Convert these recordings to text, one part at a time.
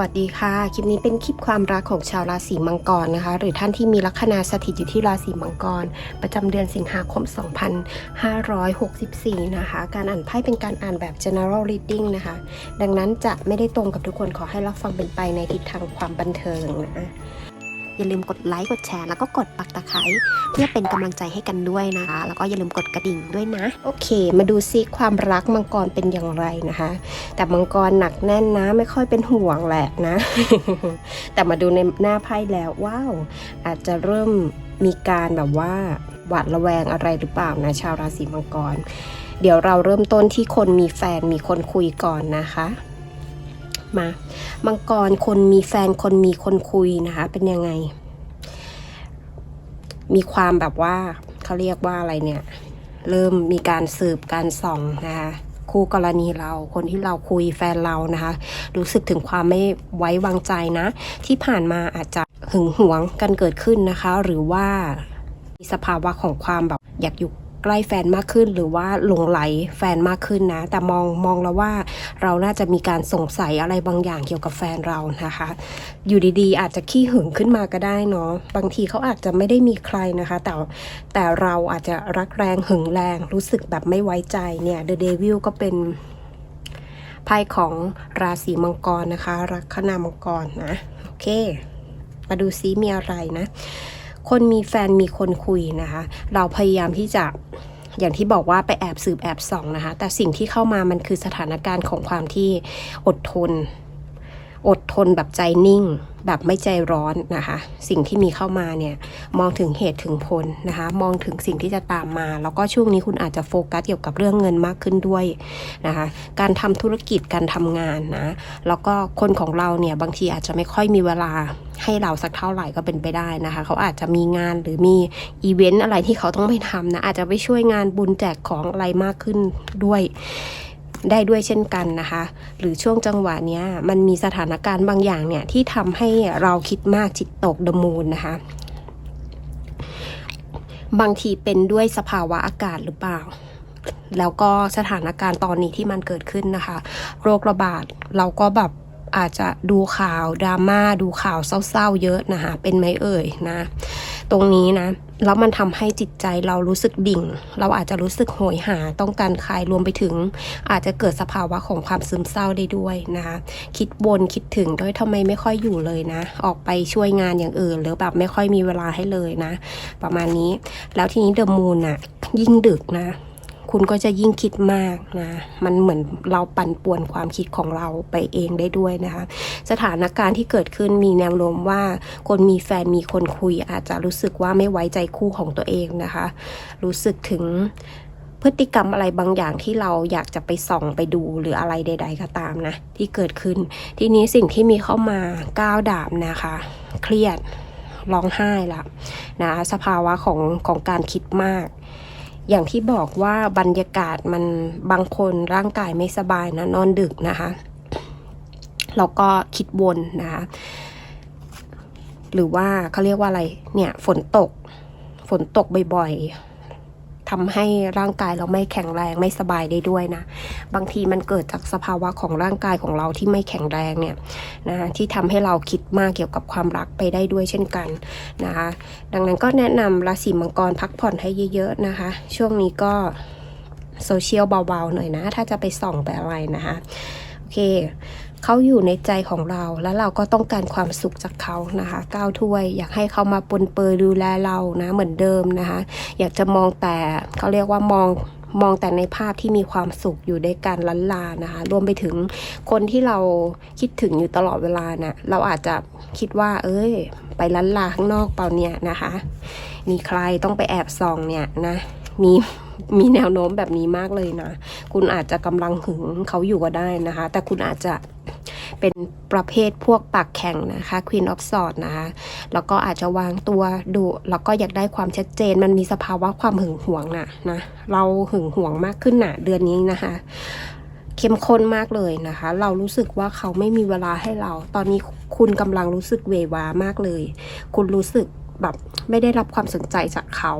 วัสดีค่ะ คลิปนี้เป็นคลิปความรักของชาวราศีมังกรนะคะ หรือท่านที่มีลัคนาสถิตอยู่ที่ราศีมังกร ประจำเดือนสิงหาคม 2564 นะคะ การอ่านไพ่เป็นการอ่านแบบ general reading นะคะ ดังนั้นจะไม่ได้ตรงกับทุกคนขอให้รับฟังเป็นไปในทิศทางความบันเทิงนะ อย่าลืมกดไลค์กดแชร์แล้วก็กดปักตะไคร้เพื่อเป็นกำลังใจให้กันด้วยนะคะ แล้วก็อย่าลืมกดกระดิ่งด้วยนะ โอเค มาดูซิความรักมังกรเป็นอย่างไรนะคะ แต่มังกรหนักแน่นนะไม่ค่อยเป็นห่วงแหละนะ แต่มาดูในหน้าไพ่แล้วว้าวอาจจะเริ่มมีการแบบว่าหวาดระแวงอะไรหรือเปล่านะ ชาวราศีมังกร เดี๋ยวเราเริ่มต้นที่คนมีแฟนมีคนคุยก่อนนะคะ มา มังกรคนมีแฟนคนมีคนคุยนะคะ เป็นยังไง มีความแบบว่าเขาเรียกว่าอะไรเนี่ย เริ่มมีการสืบการส่องนะคะคู่กรณีเราคนที่เราคุยแฟนเรานะคะ รู้สึกถึงความไม่ไว้วางใจนะ ที่ผ่านมาอาจจะหึงหวงกันเกิดขึ้นนะคะ หรือว่ามีสภาวะของความแบบอยากอยู่ ใกล้แฟนมากขึ้น หรือว่าหลงไหลแฟนมากขึ้นนะ แต่มองมองแล้วว่าเราน่าจะมีการสงสัยอะไรบางอย่างเกี่ยวกับแฟนเรานะคะ อยู่ดีๆ อาจจะขี้หึงขึ้นมาก็ได้เนาะบางทีเขาอาจจะไม่ได้มีใครนะคะ แต่แต่เราอาจจะรักแรงหึงแรงรู้สึกแบบไม่ไว้ใจเนี่ย The Devil ก็เป็นไพ่ของราศีมังกรนะคะ ลัคนามังกรนะ โอเค มาดูซิมีอะไรนะ คนมีแฟนมีคนคุยนะคะ เราพยายามที่จะอย่างที่บอกว่าไปแอบสืบแอบส่องนะคะ แต่สิ่งที่เข้ามามันคือสถานการณ์ของความที่อดทน อดทนแบบใจนิ่ง แบบไม่ใจร้อนนะคะ สิ่งที่มีเข้ามาเนี่ยมองถึงเหตุถึงผลนะคะ มองถึงสิ่งที่จะตามมา แล้วก็ช่วงนี้คุณอาจจะโฟกัสเกี่ยวกับเรื่องเงินมากขึ้นด้วยนะคะ การทำธุรกิจการทำงานนะแล้วก็คนของเราเนี่ยบางทีอาจจะไม่ค่อยมีเวลาให้เราสักเท่าไหร่ก็เป็นไปได้นะคะ เขาอาจจะมีงานหรือมีอีเวนต์อะไรที่เขาต้องไปทำนะอาจจะไปช่วยงานบุญแจกของอะไรมากขึ้นด้วย ได้ด้วยเช่นกันนะคะ หรือช่วงจังหวะเนี้ยมันมีสถานการณ์บางอย่างเนี่ยที่ทำให้เราคิดมากจิตตกดมูลนะคะ บางทีเป็นด้วยสภาวะอากาศหรือเปล่าแล้วก็สถานการณ์ตอนนี้ที่มันเกิดขึ้นนะคะ โรคระบาดเราก็แบบอาจจะดูข่าวดราม่าดูข่าวเศร้าๆเยอะนะคะ เป็นไหมเอ่ยนะ ตรงนี้นะ แล้วมันทำให้จิตใจเรารู้สึกดิ่ง เราอาจจะรู้สึกโหยหาต้องการคลายรวมไปถึง อาจจะเกิดสภาวะของความซึมเศร้าได้ด้วยนะคะคิดวนคิดถึงด้วยทำไมไม่ค่อยอยู่เลยนะ ออกไปช่วยงานอย่างอื่น หรือแบบไม่ค่อยมีเวลาให้เลยนะ ประมาณนี้ แล้วทีนี้เดอะมูนอะยิ่งดึกนะ คุณก็จะยิ่งคิดมากนะ มันเหมือนเราปั่นป่วนความคิดของเราไปเองได้ด้วยนะคะ สถานการณ์ที่เกิดขึ้นมีแนวโน้มว่า คนมีแฟนมีคนคุย อาจจะรู้สึกว่าไม่ไว้ใจคู่ของตัวเองนะคะ รู้สึกถึงพฤติกรรมอะไรบางอย่างที่เราอยากจะไปส่องไปดูหรืออะไรใด ๆ ก็ตามนะ ที่เกิดขึ้น ทีนี้สิ่งที่มีเข้ามาก้าวดาบนะคะ เครียดร้องไห้ละนะสภาวะของของการคิดมาก อย่างที่บอกว่าบรรยากาศมันบางคนร่างกายไม่สบายนะนอนดึกนะคะแล้วก็คิดวนนะคะหรือว่าเขาเรียกว่าอะไรเนี่ยฝนตก ฝนตกบ่อยๆ ทำให้ร่างกายเราไม่แข็งแรงไม่สบายได้ด้วยนะ บางทีมันเกิดจากสภาวะของร่างกายของเราที่ไม่แข็งแรงเนี่ยนะที่ทำให้เราคิดมากเกี่ยวกับความรักไปได้ด้วยเช่นกันนะคะดังนั้นก็แนะนำราศีมังกรพักผ่อนให้เยอะๆนะคะ ช่วงนี้ก็โซเชียลเบาๆหน่อยนะ ถ้าจะไปส่องไปอะไรนะคะ โอเค เขาอยู่ในใจของเรา แล้วเราก็ต้องการความสุขจากเขานะคะก้าวถ้วย อยากให้เขามาปนเปื้อดูแลเรานะเหมือนเดิมนะคะ อยากจะมองแต่เขาเรียกว่ามองมองแต่ในภาพที่มีความสุขอยู่ด้วยกันล้นลานะคะ รวมไปถึงคนที่เราคิดถึงอยู่ตลอดเวลานะ่ะ เราอาจจะคิดว่า เอ้ย ไปล้นลาข้างนอกเปล่าเนี่ยนะคะ มีใครต้องไปแอบส่องเนี่ยนะ มีมีแนวโน้มแบบนี้มากเลยนะ คุณอาจจะกำลังหึงเขาอยู่ก็ได้นะคะ แต่คุณอาจจะ เป็นประเภทพวกปากแข็งนะคะ Queen of Swords นะคะแล้วก็อาจจะวางตัวดุแล้วก็อยากได้ความชัดเจน มันมีสภาวะความหึงหวงน่ะนะเราหึงหวงมากขึ้นน่ะเดือนนี้นะคะ เข้มข้นมากเลยนะคะ เรารู้สึกว่าเขาไม่มีเวลาให้เรา ตอนนี้คุณกำลังรู้สึกเววามากเลย คุณรู้สึกแบบไม่ได้รับความสนใจจากเขา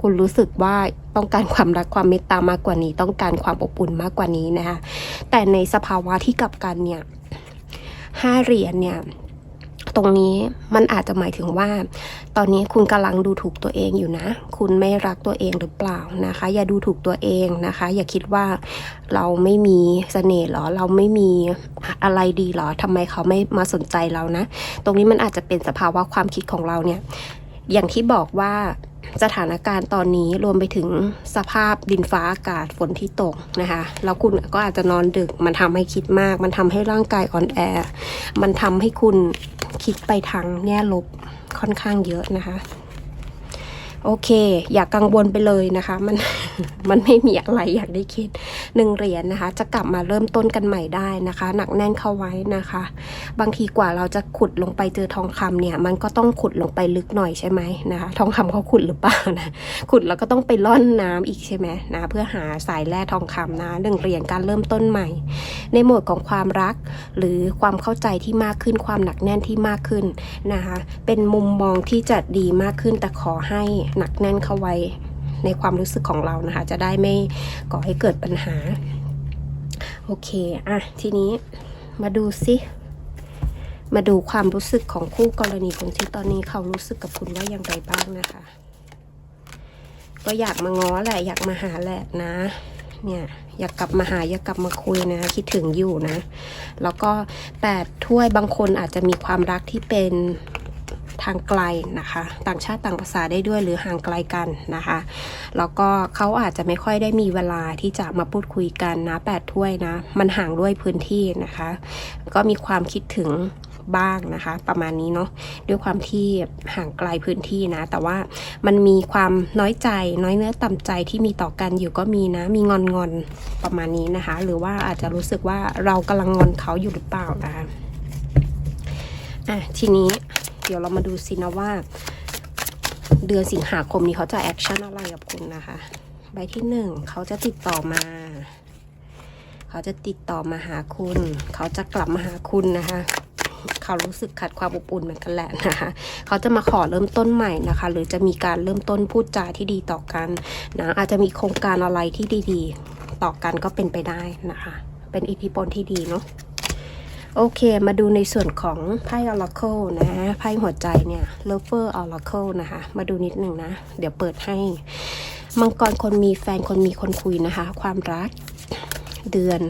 คุณรู้สึกว่าต้องการความรักความเมตตามากกว่านี้ ต้องการความอบอุ่นมากกว่านี้นะคะแต่ในสภาวะที่กลับกันเนี่ยห้าเหรียญเนี่ยตรงนี้มันอาจจะหมายถึงว่า ตอนนี้คุณกำลังดูถูกตัวเองอยู่นะ คุณไม่รักตัวเองหรือเปล่านะคะ อย่าดูถูกตัวเองนะคะ อย่าคิดว่าเราไม่มีเสน่ห์หรอ เราไม่มีอะไรดีหรอทำไมเขาไม่มาสนใจเรานะ ตรงนี้มันอาจจะเป็นสภาวะความคิดของเราเนี่ย อย่างที่บอกว่าสถานการณ์ตอนนี้รวมไปถึงสภาพดินฟ้าอากาศฝนที่ตกนะคะ แล้วคุณก็อาจจะนอนดึก มันทำให้คิดมาก มันทำให้ร่างกายอ่อนแอ มันทำให้คุณคิดไปทางแง่ลบค่อนข้างเยอะนะคะ โอเค อย่ากกังวลไปเลยนะคะ มันมันไม่มีอะไรอยากได้คิดหนึ่งเหรียญนะคะ จะกลับมาเริ่มต้นกันใหม่ได้นะคะ หนักแน่นเข้าไว้นะคะ บางทีกว่าเราจะขุดลงไปเจอทองคำเนี่ย มันก็ต้องขุดลงไปลึกหน่อยใช่ไหมนะคะ ทองคำเขาขุดหรือเปล่านะขุดแล้วก็ต้องไปล่อนน้ำอีกใช่ไหมนะเพื่อหาสายแร่ทองคำนะหนึ่งเหรียญการเริ่มต้นใหม่ ในโหมดของความรัก หรือความเข้าใจที่มากขึ้นความหนักแน่นที่มากขึ้นนะคะ เป็นมุมมองที่จะดีมากขึ้นแต่ขอให้หนักแน่นเข้าไว้ในความรู้สึกของเรานะคะ จะได้ไม่ก่อให้เกิดปัญหา โอเค อะ ทีนี้มาดูซิ มาดูความรู้สึกของคู่กรณีคุณที่ตอนนี้เขารู้สึกกับคุณว่าอย่างไรบ้างนะคะ ก็อยากมาง้อแหละ อยากมาหาแหละนะ เนี่ย อยากกลับมาหา อยากกลับมาคุยนะ คิดถึงอยู่นะ แล้วก็แปดถ้วยบางคนอาจจะมีความรักที่เป็น ทางไกลนะคะ ต่างชาติต่างภาษาได้ด้วยหรือห่างไกลกันนะคะ แล้วก็เขาอาจจะไม่ค่อยได้มีเวลาที่จะมาพูดคุยกันนะแปดถ้วยนะ มันห่างด้วยพื้นที่นะคะ ก็มีความคิดถึงบ้างนะคะ ประมาณนี้เนาะด้วยความที่ห่างไกลพื้นที่นะ แต่ว่ามันมีความน้อยใจน้อยเนื้อต่ำใจที่มีต่อกันอยู่ก็มีนะ มีงอนงอนประมาณนี้นะคะ หรือว่าอาจจะรู้สึกว่าเรากำลังงอนเขาอยู่หรือเปล่านะคะอะทีนี้ เดี๋ยวเรามาดูสินะว่า เดือนสิงหาคมนี้เขาจะแอคชั่นอะไรกับคุณนะคะ ใบที่หนึ่งเขาจะติดต่อมา เขาจะติดต่อมาหาคุณ เขาจะกลับมาหาคุณนะคะเขารู้สึกขาดความอบอุ่นเหมือนกันแหละนะคะเขาจะมาขอเริ่มต้นใหม่นะคะ หรือจะมีการเริ่มต้นพูดจาที่ดีต่อกันนะอาจจะมีโครงการอะไรที่ดี ๆ ต่อกันก็เป็นไปได้นะคะ เป็นอิทธิพลที่ดีเนาะ โอเค มาดูในส่วนของไพ่ Oracle นะ ไพ่หัวใจเนี่ย Lover Oracle นะคะ มาดูนิดหนึ่งนะ เดี๋ยวเปิดให้ มังกรคนมีแฟนคนมีคนคุยนะคะ ความรักเดือน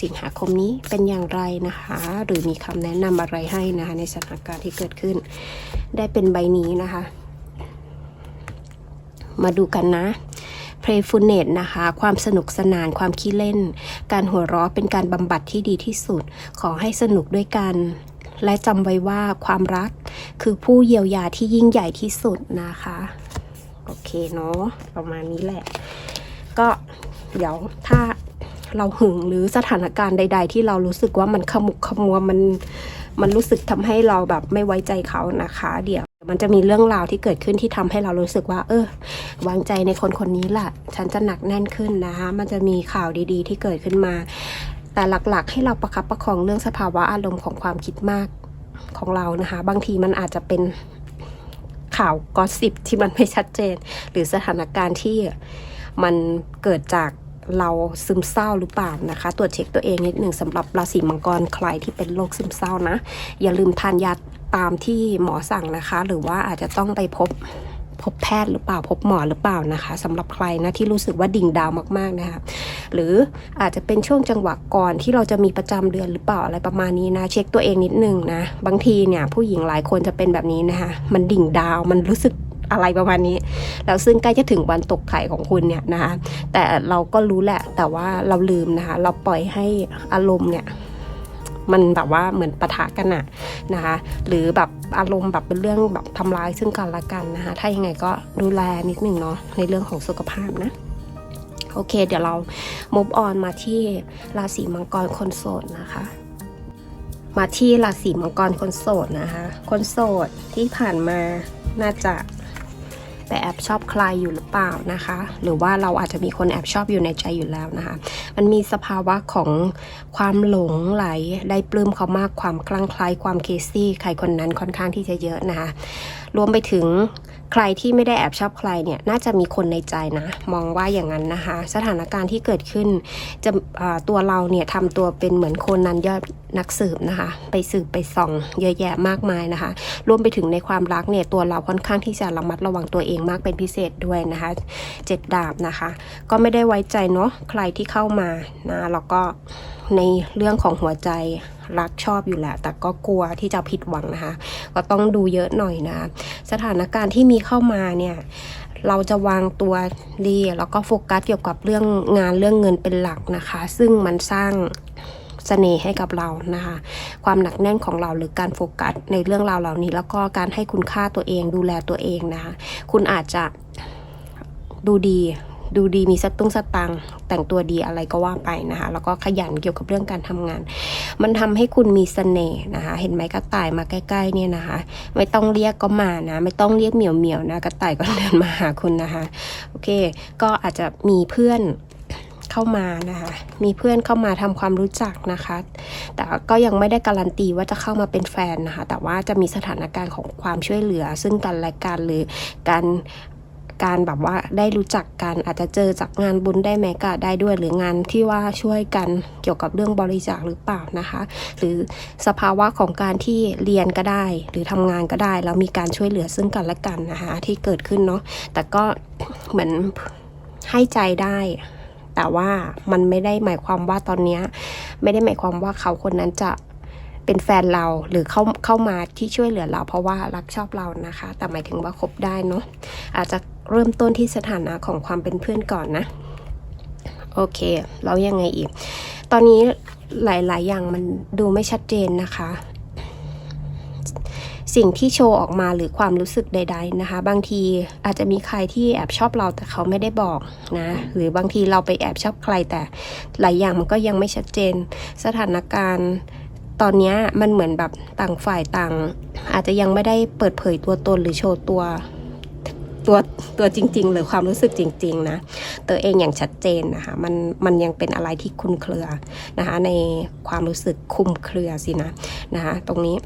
สิงหาคมนี้เป็นอย่างไรนะคะ หรือมีคำแนะนำอะไรให้นะคะ ในสถานการณ์ที่เกิดขึ้น ได้เป็นใบนี้นะคะ มาดูกันนะ Playfulness นะคะ ความสนุกสนานความขี้เล่น การหัวเราะเป็นการบำบัดที่ดีที่สุด ขอให้สนุกด้วยกัน และจำไว้ว่าความรักคือผู้เยียวยาที่ยิ่งใหญ่ที่สุดนะคะ โอเคเนาะประมาณนี้แหละ ก็เดี๋ยวถ้าเราหึงหรือสถานการณ์ใด ๆ ที่เรารู้สึกว่ามันขมุกขมัวมันมันรู้สึกทำให้เราแบบไม่ไว้ใจเขานะคะ เดี๋ยว มันจะมีเรื่องราวที่เกิดขึ้นที่ทำให้เรารู้สึกว่า เออ วางใจในคนคนนี้แหละฉันจะหนักแน่นขึ้นนะคะ มันจะมีข่าวดีๆ ที่เกิดขึ้นมา แต่หลักๆ ให้เราประคับประคองเรื่องสภาวะอารมณ์ของความคิดมากของเรานะคะ บางทีมันอาจจะเป็นข่าวกอสิบที่มันไม่ชัดเจน หรือสถานการณ์ที่มันเกิดจากเราซึมเศร้าหรือเปล่านะคะ ตรวจเช็คตัวเองนิดหนึ่งสำหรับราศีมังกรใครที่เป็นโรคซึมเศร้านะ อย่าลืมทานยา ตามที่หมอสั่งนะคะ หรือว่าอาจจะต้องไปพบพบแพทย์หรือเปล่าพบหมอหรือเปล่านะคะสำหรับใครนะที่รู้สึกว่าดิ่งดาวมากๆนะคะหรืออาจจะเป็นช่วงจังหวะก่อนที่เราจะมีประจำเดือนหรือเปล่าอะไรประมาณนี้นะ เช็คตัวเองนิดนึงนะ บางทีเนี่ยผู้หญิงหลายคนจะเป็นแบบนี้นะคะมันดิ่งดาวมันรู้สึกอะไรประมาณนี้ แล้วซึ่งใกล้จะถึงวันตกไข่ของคุณเนี่ยนะคะ แต่เราก็รู้แหละแต่ว่าเราลืมนะคะ เราปล่อยให้อารมณ์เนี่ย มันแบบว่าเหมือนปะทะกันอะนะคะ หรือแบบอารมณ์แบบเป็นเรื่องแบบทำร้ายซึ่งกันและกันนะคะ ถ้ายังไงก็ดูแลนิดหนึ่งเนาะในเรื่องของสุขภาพนะโอเค เดี๋ยวเรา move on มาที่ราศีมังกรคนโสดนะคะ มาที่ราศีมังกรคนโสดนะคะ คนโสดที่ผ่านมาน่าจะ ไปแอบชอบใครอยู่หรือเปล่านะคะ หรือว่าเราอาจจะมีคนแอบชอบอยู่ในใจอยู่แล้วนะคะ มันมีสภาวะของความหลงไหลได้ปลื้มเขามากความคลั่งไคล้ความเคซี่ใครคนนั้นค่อนข้างที่จะเยอะนะคะรวมไปถึง ใครที่ไม่ได้แอบชอบใครเนี่ยน่าจะมีคนในใจนะ มองว่าอย่างนั้นนะคะ สถานการณ์ที่เกิดขึ้นจะตัวเราเนี่ยทำตัวเป็นเหมือนคนนั้นยอดนักสืบนะคะ ไปสืบไปส่องเยอะแยะมากมายนะคะ รวมไปถึงในความรักเนี่ยตัวเราค่อนข้างที่จะระมัดระวังตัวเองมากเป็นพิเศษด้วยนะคะเจ็ดดาบนะคะ ก็ไม่ได้ไว้ใจเนาะใครที่เข้ามานะแล้วก็ ในเรื่องของหัวใจรักชอบอยู่แหละ แต่ก็กลัวที่จะผิดหวังนะคะ ก็ต้องดูเยอะหน่อยนะ สถานการณ์ที่มีเข้ามาเนี่ยเราจะวางตัวดีแล้วก็โฟกัสเกี่ยวกับเรื่องงานเรื่องเงินเป็นหลักนะคะ ซึ่งมันสร้างเสน่ห์ให้กับเรานะคะ ความหนักแน่นของเราหรือการโฟกัสในเรื่องราวเหล่านี้ แล้วก็การให้คุณค่าตัวเองดูแลตัวเองนะคะ คุณอาจจะดูดี ดูดีมีสตุ้งสตังแต่งตัวดีอะไรก็ว่าไปนะคะแล้วก็ขยันเกี่ยวกับเรื่องการทำงาน มันทำให้คุณมีเสน่ห์นะคะ เห็นไหมกระต่ายมาใกล้ๆเนี่ยนะคะ ไม่ต้องเรียกก็มานะไม่ต้องเรียกเหมียวเหมียวนะกระต่ายก็เดินมาหาคุณนะคะ โอเค ก็อาจจะมีเพื่อนเข้ามานะคะ มีเพื่อนเข้ามาทำความรู้จักนะคะ แต่ก็ยังไม่ได้การันตีว่าจะเข้ามาเป็นแฟนนะคะ แต่ว่าจะมีสถานการณ์ของความช่วยเหลือ ซึ่งกันและกันหรือการ การแบบว่าได้รู้จักกันอาจจะเจอจากงานบุญได้ไหมก็ได้ด้วย หรืองานที่ว่าช่วยกันเกี่ยวกับเรื่องบริจาคหรือเปล่านะคะ หรือสภาวะของการที่เรียนก็ได้ หรือทำงานก็ได้ แล้วมีการช่วยเหลือซึ่งกันและกันนะคะที่เกิดขึ้นเนาะแต่ก็เหมือนให้ใจได้แต่ว่ามันไม่ได้หมายความว่าตอนนี้ไม่ได้หมายความว่าเขาคนนั้นจะ เป็นแฟนเราหรือเข้าเข้ามาที่ช่วยเหลือเรา เพราะว่ารักชอบเรานะคะ แต่หมายถึงว่าคบได้เนาะอาจจะเริ่มต้นที่สถานะของความเป็นเพื่อนก่อนนะโอเคแล้วยังไงอีก ตอนนี้หลาย ๆ อย่างมันดูไม่ชัดเจนนะคะ สิ่งที่โชว์ออกมาหรือความรู้สึกใด ๆนะคะ บางทีอาจจะมีใครที่แอบชอบเราแต่เขาไม่ได้บอกนะ หรือบางทีเราไปแอบชอบใครแต่หลายอย่างมันก็ยังไม่ชัดเจน สถานการณ์ ตอนนี้มันเหมือนแบบต่างฝ่ายต่าง อาจจะยังไม่ได้เปิดเผยตัวตนหรือโชว์ตัวตัวตัวจริง ๆ หรือความรู้สึกจริง ๆ นะ ตัวเองอย่างชัดเจนนะคะ มันมันยังเป็นอะไรที่คุมเครือนะคะ ในความรู้สึกคุมเครือสินะนะคะ ตรงนี้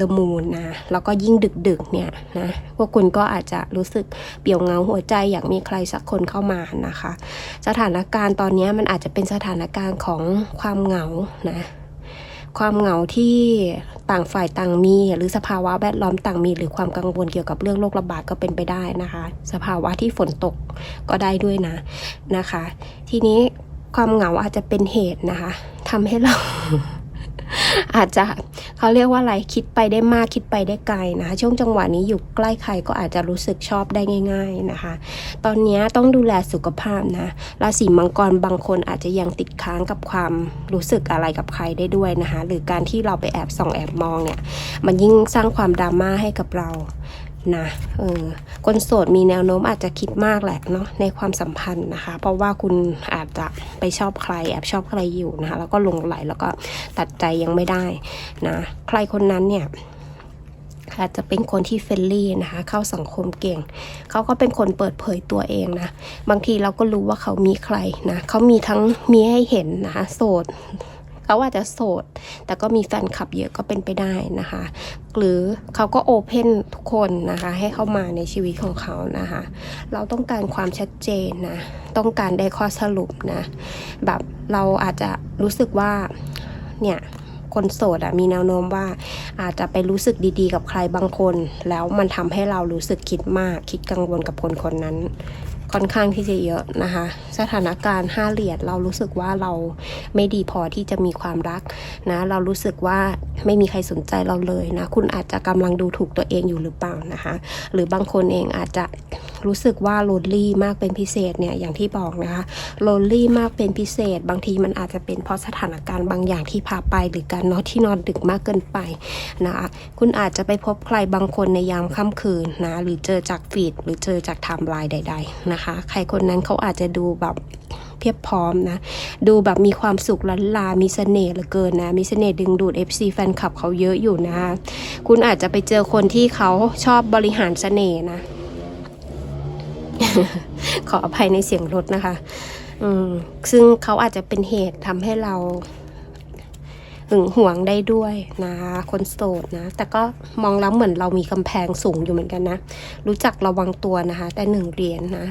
The Moon นะ แล้วก็ยิ่งดึกๆเนี่ยนะพวกคุณก็อาจจะรู้สึกเปี่ยวเงาหัวใจอยากมีใครสักคนเข้ามานะคะ สถานการณ์ตอนนี้มันอาจจะเป็นสถานการณ์ของความเหงานะ ความเหงาที่ต่างฝ่ายต่างมี หรือสภาวะแวดล้อมต่างมี หรือความกังวลเกี่ยวกับเรื่องโรคระบาดก็เป็นไปได้นะคะ สภาวะที่ฝนตกก็ได้ด้วยนะนะคะ ทีนี้ความเหงาอาจจะเป็นเหตุนะคะทำให้เรา อาจจะเขาเรียกว่าอะไรคิดไปได้มากคิดไปได้ไกลนะคะช่วงจังหวะนี้อยู่ใกล้ใครก็อาจจะรู้สึกชอบได้ง่าย ๆนะคะ ตอนนี้ต้องดูแลสุขภาพนะราศีมังกรบางคนอาจจะยังติดค้างกับความรู้สึกอะไรกับใครได้ด้วยนะคะ หรือการที่เราไปแอบส่องแอบมองเนี่ย มันยิ่งสร้างความดราม่าให้กับเรา นะเออคนโสดมีแนวโน้มอาจจะคิดมากแหละเนาะในความสัมพันธ์นะคะ เพราะว่าคุณอาจจะไปชอบใครแอบชอบใครอยู่นะคะ แล้วก็หลงไหลแล้วก็ตัดใจยังไม่ได้นะใครคนนั้นเนี่ยอาจจะเป็นคนที่เฟรนลี่นะคะ เข้าสังคมเก่ง เขาก็เป็นคนเปิดเผยตัวเองนะ บางทีเราก็รู้ว่าเขามีใครนะ เขามีทั้งมีให้เห็นนะคะ โสด เขาอาจจะโสด แต่ก็มีแฟนคลับเยอะก็เป็นไปได้นะคะ หรือเขาก็โอเพนทุกคนนะคะ ให้เข้ามาในชีวิตของเขานะคะ เราต้องการความชัดเจนนะ ต้องการได้ข้อสรุปนะ แบบเราอาจจะรู้สึกว่า เนี่ยคนโสดอะมีแนวโน้มว่าอาจจะไปรู้สึกดีๆ กับใครบางคน แล้วมันทำให้เรารู้สึกคิดมากคิดกังวลกับคนคนนั้น ค่อนข้างที่จะเยอะนะคะ สถานการณ์ห้าเหรียญเรารู้สึกว่าเราไม่ดีพอที่จะมีความรักนะเรารู้สึกว่าไม่มีใครสนใจเราเลยนะ คุณอาจจะกำลังดูถูกตัวเองอยู่หรือเปล่านะคะ หรือบางคนเองอาจจะ รู้สึกว่าโลนลี่มากเป็นพิเศษเนี่ยอย่างที่บอกนะคะโลนลี่มากเป็นพิเศษ บางทีมันอาจจะเป็นเพราะสถานการณ์บางอย่างที่พาไป หรือการนอนที่นอนดึกมากเกินไปนะคะคุณอาจจะไปพบใครบางคนในยามค่ำคืนนะหรือเจอจากฟีดหรือเจอจากไทม์ไลน์ใด ๆนะคะ ใครคนนั้นเขาอาจจะดูแบบเพียบพร้อมนะ ดูแบบมีความสุขล้นลา มีเสน่ห์เหลือเกินนะ มีเสน่ห์ดึงดูด FC แฟนคลับเขาเยอะอยู่นะ คุณอาจจะไปเจอคนที่เขาชอบบริหารเสน่ห์นะ ขออภัยในเสียงรถนะคะ อืมซึ่งเขาอาจจะเป็นเหตุทำให้เราหึงหวงได้ด้วยนะคะคนโสดนะ แต่ก็มองแล้วเหมือนเรามีกำแพงสูงอยู่เหมือนกันนะ รู้จักระวังตัวนะคะ แต่หนึ่งเหรียญนะ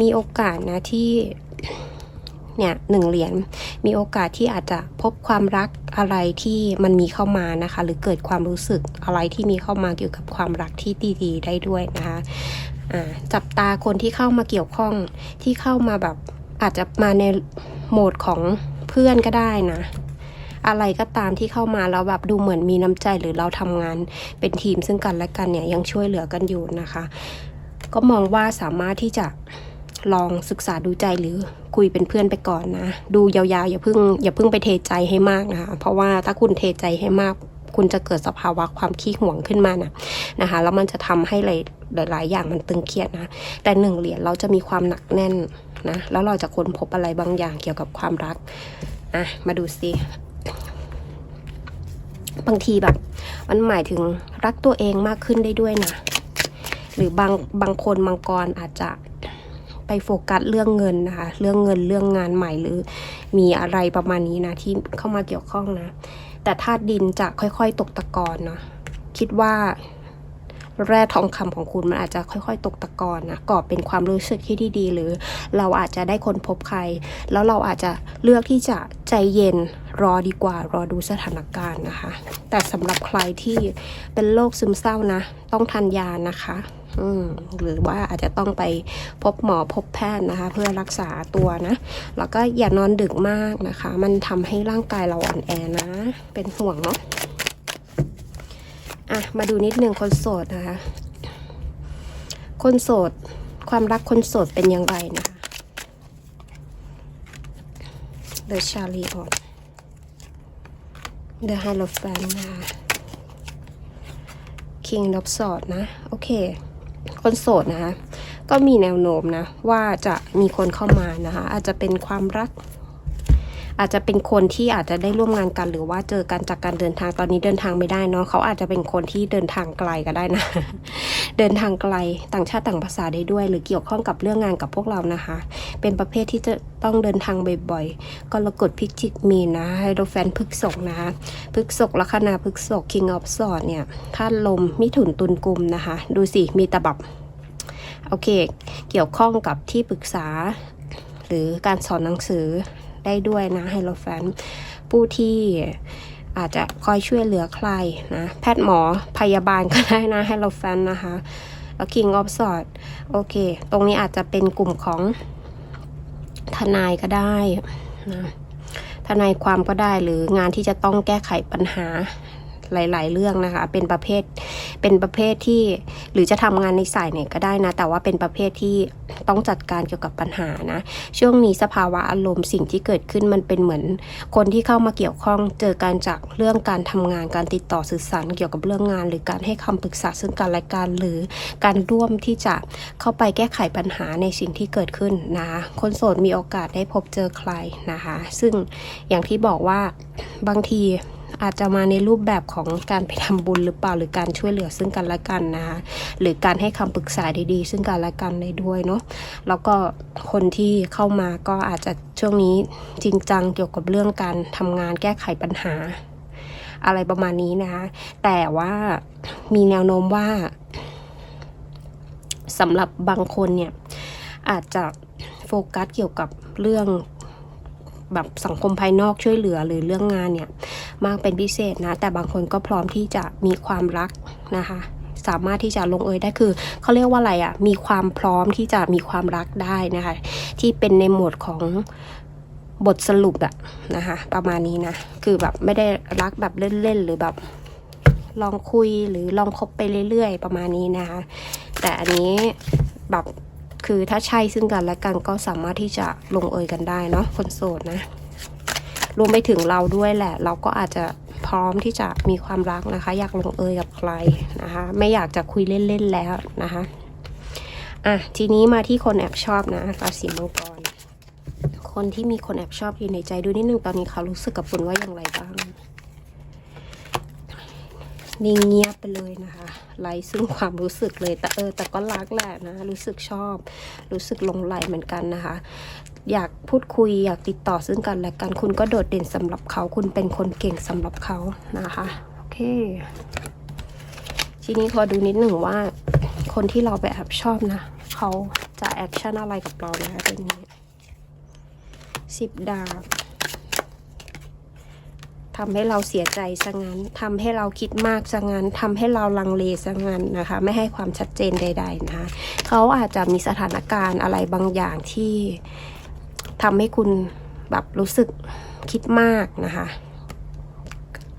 มีโอกาสนะที่เนี่ยหนึ่งเหรียญมีโอกาสที่อาจจะพบความรักอะไรที่มันมีเข้ามานะคะ หรือเกิดความรู้สึกอะไรที่มีเข้ามาเกี่ยวกับความรักที่ดีๆ ได้ด้วยนะคะ จับตาคนที่เข้ามาเกี่ยวข้องที่เข้ามาแบบอาจจะมาในโหมดของเพื่อนก็ได้นะ อะไรก็ตามที่เข้ามาแล้วแบบดูเหมือนมีน้ำใจหรือเราทำงานเป็นทีมซึ่งกันและกันเนี่ยยังช่วยเหลือกันอยู่นะคะ ก็มองว่าสามารถที่จะลองศึกษาดูใจหรือคุยเป็นเพื่อนไปก่อนนะ ดูยาวๆ อย่าเพิ่งอย่าเพิ่งไปเทใจให้มากนะคะเพราะว่าถ้าคุณเทใจให้มาก คุณจะเกิดสภาวะความขี้หวงขึ้นมานะนะคะแล้วมันจะทำให้หลย หลาย ๆ อย่างมันตึงเครียดนะ แต่หนึ่งเหรียญเราจะมีความหนักแน่นนะ แล้วเราจะค้นพบอะไรบางอย่างเกี่ยวกับความรักอะมาดูสิบางทีแบบ มันหมายถึงรักตัวเองมากขึ้นได้ด้วยนะ หรือบางบางคนบางกรอาจจะไปโฟกัสเรื่องเงินนะคะ เรื่องเงินเรื่องงานใหม่หรือมีอะไรประมาณนี้นะ ที่เข้ามาเกี่ยวข้องนะ แต่ธาตุดินจะค่อยๆตกตะกอนเนาะคิดว่า แร่ทองคำของคุณมันอาจจะค่อยๆ ตกตะกอนนะก่อเป็นความรู้สึกที่ดีๆหรือเราอาจจะได้คนพบใคร แล้วเราอาจจะเลือกที่จะใจเย็นรอดีกว่ารอดูสถานการณ์นะคะ แต่สำหรับใครที่เป็นโรคซึมเศร้านะ ต้องทานยานะคะหรือว่าอาจจะต้องไปพบหมอพบแพทย์นะคะ เพื่อรักษาตัวนะ แล้วก็อย่านอนดึกมากนะคะ มันทำให้ร่างกายเราอ่อนแอนะ เป็นห่วงเนาะ อะมาดูนิดนึงคนโสดนะคะ คนโสด ความรักคนโสดเป็นอย่างไรนะคะ The Chariot The Hierophant นะคะ King of Swords นะ โอเค คนโสดนะคะ ก็มีแนวโน้มนะ ว่าจะมีคนเข้ามานะคะ อาจจะเป็นความรัก อาจจะเป็นคนที่อาจจะได้ร่วมงานกัน หรือว่าเจอกันจากการเดินทางตอนนี้เดินทางไม่ได้เนาะเขาอาจจะเป็นคนที่เดินทางไกลก็ได้นะ เดินทางไกลต่างชาติต่างภาษาได้ด้วย หรือเกี่ยวข้องกับเรื่องงานกับพวกเรานะคะ เป็นประเภทที่จะต้องเดินทางบ่อยๆกรกฎพิจิกมีนะไฮโดรแฟนพฤกษกนะคะพฤกษกลัคนาพฤกษก King of sword เนี่ยธาตุลมมิถุนตุลกุมนะคะ ดูสิมีต่แบบโอเค เกี่ยวข้องกับที่ปรึกษา หรือการสอนหนังสือ ได้ด้วยนะไฮโลแฟนผู้ที่อาจจะคอยช่วยเหลือใครนะ แพทย์หมอพยาบาลก็ได้นะไฮโลแฟนนะคะแล้วคิงออฟสอดโอเค ตรงนี้อาจจะเป็นกลุ่มของทนายก็ได้นะทนายความก็ได้หรืองานที่จะต้องแก้ไขปัญหา หลาย ๆ เรื่องนะคะ เป็นประเภท เป็นประเภทที่ หรือจะทำงานในสายไหนก็ได้นะ แต่ว่าเป็นประเภทที่ต้องจัดการเกี่ยวกับปัญหานะ ช่วงนี้สภาวะอารมณ์สิ่งที่เกิดขึ้นมันเป็นเหมือน คนที่เข้ามาเกี่ยวข้อง เจอการจากเรื่องการทำงาน การติดต่อสื่อสารเกี่ยวกับเรื่องงาน หรือการให้คำปรึกษาซึ่งกันและกันหรือการร่วมที่จะเข้าไปแก้ไขปัญหาในสิ่งที่เกิดขึ้นนะคนโสดมีโอกาสได้พบเจอใครนะคะ ซึ่งอย่างที่บอกว่าบางที อาจจะมาในรูปแบบของการไปทำบุญหรือเปล่าหรือการช่วยเหลือซึ่งกันและกันนะคะหรือการให้คำปรึกษาดีๆ ซึ่งกันและกันได้ด้วยเนาะแล้วก็คนที่เข้ามาก็อาจจะช่วงนี้จริงจังเกี่ยวกับเรื่องการทำงานแก้ไขปัญหา อะไรประมาณนี้นะคะแต่ว่ามีแนวโน้มว่าสำหรับบางคนเนี่ยอาจจะโฟกัสเกี่ยวกับเรื่องแบบสังคมภายนอกช่วยเหลือหรือเรื่องงานเนี่ย มากเป็นพิเศษนะ แต่บางคนก็พร้อมที่จะมีความรักนะคะ สามารถที่จะลงเอยได้คือเขาเรียกว่าอะไรอะ่ะมีความพร้อมที่จะมีความรักได้นะคะ ที่เป็นในโหมดของบทสรุปอะนะคะ ประมาณนี้นะ คือแบบไม่ได้รักแบบเล่นๆหรือแบบลองคุยหรือลองคบไปเรื่อยๆ ประมาณนี้นะคะ แต่อันนี้แบบคือถ้าใช่ซึ่งกันและกันก็สามารถที่จะลงเอยกันได้เนาะคนโสดนะ รวมไปถึงเราด้วยแหละ เราก็อาจจะพร้อมที่จะมีความรักนะคะ อยากลงเอยกับใครนะคะ ไม่อยากจะคุยเล่นๆแล้วนะคะอะทีนี้มาที่คนแอบชอบนะราศีมังกร คนที่มีคนแอบชอบอยู่ในใจดูนิดนึงตอนนี้เขารู้สึกกับคุณว่าอย่างไรบ้างนิ่งเงียบไปเลยนะคะไร้ซึ่งความรู้สึกเลยแต่เออแต่ก็รักแหละนะ รู้สึกชอบ รู้สึกหลงไหลเหมือนกันนะคะ อยากพูดคุย อยากติดต่อซึ่งกันและกันคุณก็โดดเด่นสำหรับเขา คุณเป็นคนเก่งสำหรับเขานะคะโอเค ทีนี้ขอดูนิดหนึ่งว่า คนที่เราไปแอบชอบนะ เขาจะแอคชั่นอะไรกับเรานะคะเป็นนี้สิบดาบทำให้เราเสียใจซะงั้นทำให้เราคิดมากซะงั้นทำให้เราลังเลซะงั้นนะคะ ไม่ให้ความชัดเจนใด ๆ นะคะเขาอาจจะมีสถานการณ์อะไรบางอย่างที่ ทำให้คุณแบบรู้สึกคิดมากนะคะ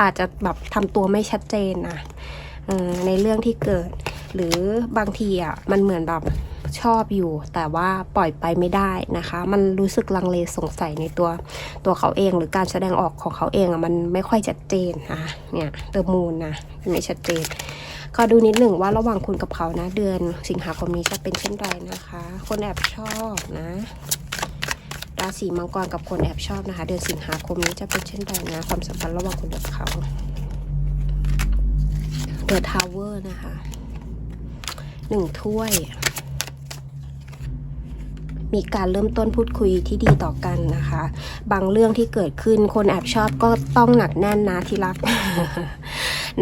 อาจจะแบบทำตัวไม่ชัดเจนนะในเรื่องที่เกิด หรือบางทีอะมันเหมือนแบบชอบอยู่ แต่ว่าปล่อยไปไม่ได้นะคะ มันรู้สึกลังเลสงสัยในตัวตัวเขาเอง หรือการแสดงออกของเขาเองอะมันไม่ค่อยชัดเจนนะเนี่ยเตอร์มูนนะไม่ชัดเจนขอดูนิดหนึ่งว่าระหว่างคุณกับเขานะ เดือนสิงหาคมนี้จะเป็นเช่นไรนะคะ คนแอบชอบนะ ราศีมังกรกับคนแอบชอบนะคะ เดือนสิงหาคมนี้จะเป็นเช่นไรนะความสัมพันธ์ระหว่างคุณกับเขาเดอะทาวเวอร์นะคะหนึ่งถ้วย มีการเริ่มต้นพูดคุยที่ดีต่อกันนะคะ บางเรื่องที่เกิดขึ้นคนแอบชอบก็ต้องหนักแน่นนะที่รัก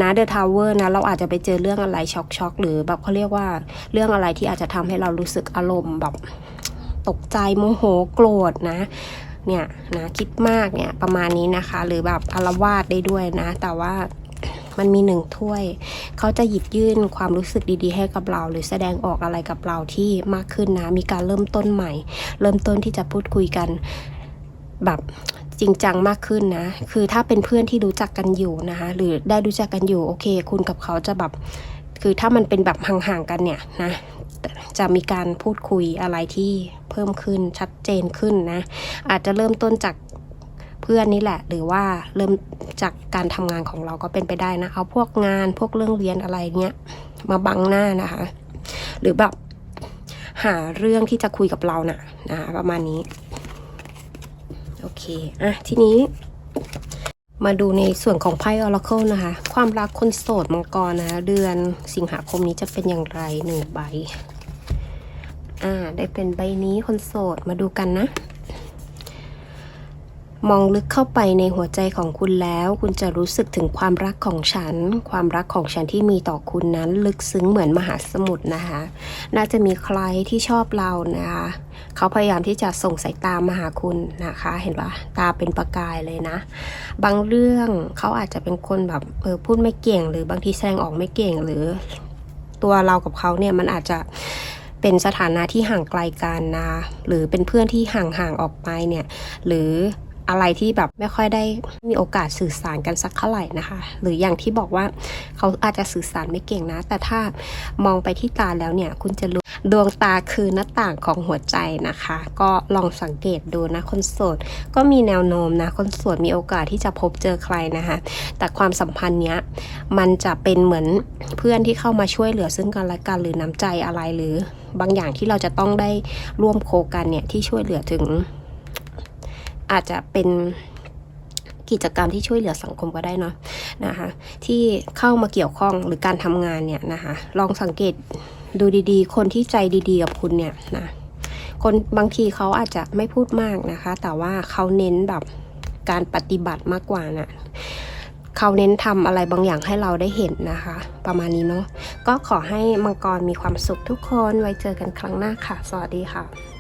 นะเดอะทาวเวอร์นะเราอาจจะไปเจอเรื่องอะไรช็อกช็อกหรือแบบเขาเรียกว่าเรื่องอะไรที่อาจจะทำให้เรารู้สึกอารมณ์แบบ ตกใจโมโหโกรธนะเนี่ยนะคิดมากเนี่ยประมาณนี้นะคะ หรือแบบอารวาสได้ด้วยนะ แต่ว่ามันมีหนึ่งถ้วย เขาจะหยิบยื่นความรู้สึกดีๆ ให้กับเรา หรือแสดงออกอะไรกับเราที่มากขึ้นนะ มีการเริ่มต้นใหม่ เริ่มต้นที่จะพูดคุยกันแบบจริงจังมากขึ้นนะ คือถ้าเป็นเพื่อนที่รู้จักกันอยู่นะคะ หรือได้รู้จักกันอยู่โอเค คุณกับเขาจะแบบ คือถ้ามันเป็นแบบห่างๆกันเนี่ยนะ จะมีการพูดคุยอะไรที่เพิ่มขึ้นชัดเจนขึ้นนะ อาจจะเริ่มต้นจากเพื่อนนี่แหละ หรือว่าเริ่มจากการทำงานของเราก็เป็นไปได้นะ เอาพวกงานพวกเรื่องเรียนอะไรเนี้ยมาบังหน้านะคะ หรือแบบหาเรื่องที่จะคุยกับเรานะ่ะนะประมาณนี้ โอเค อะ ทีนี้ มาดูในส่วนของไพ่ออร์เคิลนะคะ ความรักคนโสดมังกรนะะเดือนสิงหาคมนี้จะเป็นอย่างไรหนึ่งใบ อ่า ได้เป็นใบนี้คนโสดมาดูกันนะ มองลึกเข้าไปในหัวใจของคุณแล้ว คุณจะรู้สึกถึงความรักของฉัน ความรักของฉันที่มีต่อคุณนั้น ลึกซึ้งเหมือนมหาสมุทรนะคะ น่าจะมีใครที่ชอบเรานะคะ เขาพยายามที่จะส่งสายตามาหาคุณนะคะ เห็นปะตาเป็นประกายเลยนะ บางเรื่องเขาอาจจะเป็นคนแบบเออพูดไม่เก่ง หรือบางทีแสดงออกไม่เก่งหรือ ตัวเรากับเขาเนี่ยมันอาจจะเป็นสถานะที่ห่างไกลกันนะ หรือเป็นเพื่อนที่ห่างๆออกไปเนี่ย หรือ อะไรที่แบบไม่ค่อยได้มีโอกาสสื่อสารกันสักเท่าไหร่นะคะ หรืออย่างที่บอกว่าเขาอาจจะสื่อสารไม่เก่งนะ แต่ถ้ามองไปที่ตาแล้วเนี่ย คุณจะรู้ดวงตาคือหน้าต่างของหัวใจนะคะ ก็ลองสังเกตดูนะคนโสดก็มีแนวโน้มนะคนโสดมีโอกาสที่จะพบเจอใครนะคะ แต่ความสัมพันธ์เนี้ยมันจะเป็นเหมือนเพื่อนที่เข้ามาช่วยเหลือซึ่งกันและกันหรือน้ำใจอะไรหรือบางอย่างที่เราจะต้องได้ร่วมโคกันเนี่ยที่ช่วยเหลือถึง อาจจะเป็นกิจกรรมที่ช่วยเหลือสังคมก็ได้เนาะนะคะที่เข้ามาเกี่ยวข้องหรือการทำงานเนี่ยนะคะลองสังเกตดูดีๆ คนที่ใจดีๆกับคุณเนี่ยนะคนบางทีเขาอาจจะไม่พูดมากนะคะ แต่ว่าเขาเน้นแบบการปฏิบัติมากกว่านะ่ะเขาเน้นทำอะไรบางอย่างให้เราได้เห็นนะคะ ประมาณนี้เนาะก็ขอให้มังกรมีความสุขทุกคนไว้เจอกันครั้งหน้าค่ะ สวัสดีค่ะ